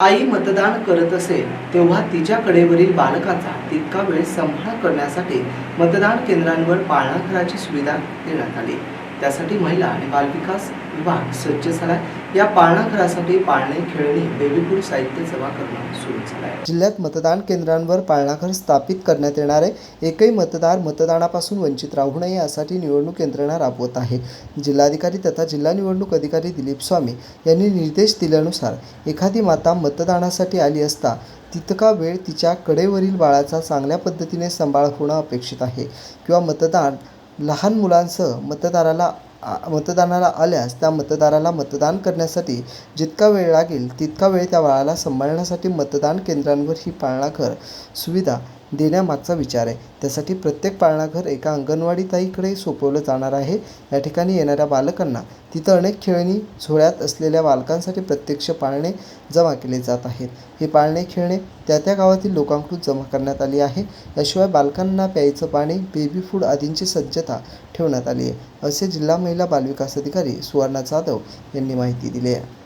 आई मतदान करत असेल तेव्हा तिच्या कडेवरील बालकाचा तितका वेळ सांभाळ करण्यासाठी मतदान केंद्रांवर पाळणाघराची सुविधा देण्यात आली. त्यासाठी महिला आणि बालविकास विभाग सज्ज झाला या पाळणाघरासाठी पाळणे खेळणी बेबी साहित्य जमा करणं सुरू झालंय. जिल्ह्यात मतदान केंद्रांवर पाळणाघर स्थापित करण्यात येणार आहे एकही मतदार मतदानापासून वंचित राहू नये यासाठी निवडणूक यंत्रणा राबवत आहे. जिल्हाधिकारी तथा जिल्हा निवडणूक अधिकारी दिलीप स्वामी यांनी निर्देश दिल्यानुसार एखादी माता मतदानासाठी आली असता तितका वेळ तिच्या कडेवरील बाळाचा चांगल्या पद्धतीने सांभाळ होणं अपेक्षित आहे किंवा मतदान लहान मुलांसह मतदाराला आ- मतदानाला आल्यास त्या मतदाराला मतदान करण्यासाठी जितका वेळ लागेल तितका वेळ त्या बाळाला सांभाळण्यासाठी मतदान केंद्रांवर ही पाळणाघर सुविधा देण्यामागचा विचार आहे. त्यासाठी प्रत्येक पाळणाघर एका अंगणवाडी ताईकडे सोपवलं जाणार आहे. या ठिकाणी येणाऱ्या बालकांना तिथं अनेक खेळणी झोळ्यात असलेल्या बालकांसाठी प्रत्यक्ष पाळणे जमा केले जात आहेत. हे पाळणे खेळणे त्या त्या गावातील लोकांकडून जमा करण्यात आली आहे. याशिवाय बालकांना प्यायचं पाणी बेबी फूड आदींची सज्जता ठेवण्यात आली आहे. असे जिल्हा महिला बालविकास अधिकारी सुवर्णा जाधव यांनी माहिती दिली आहे.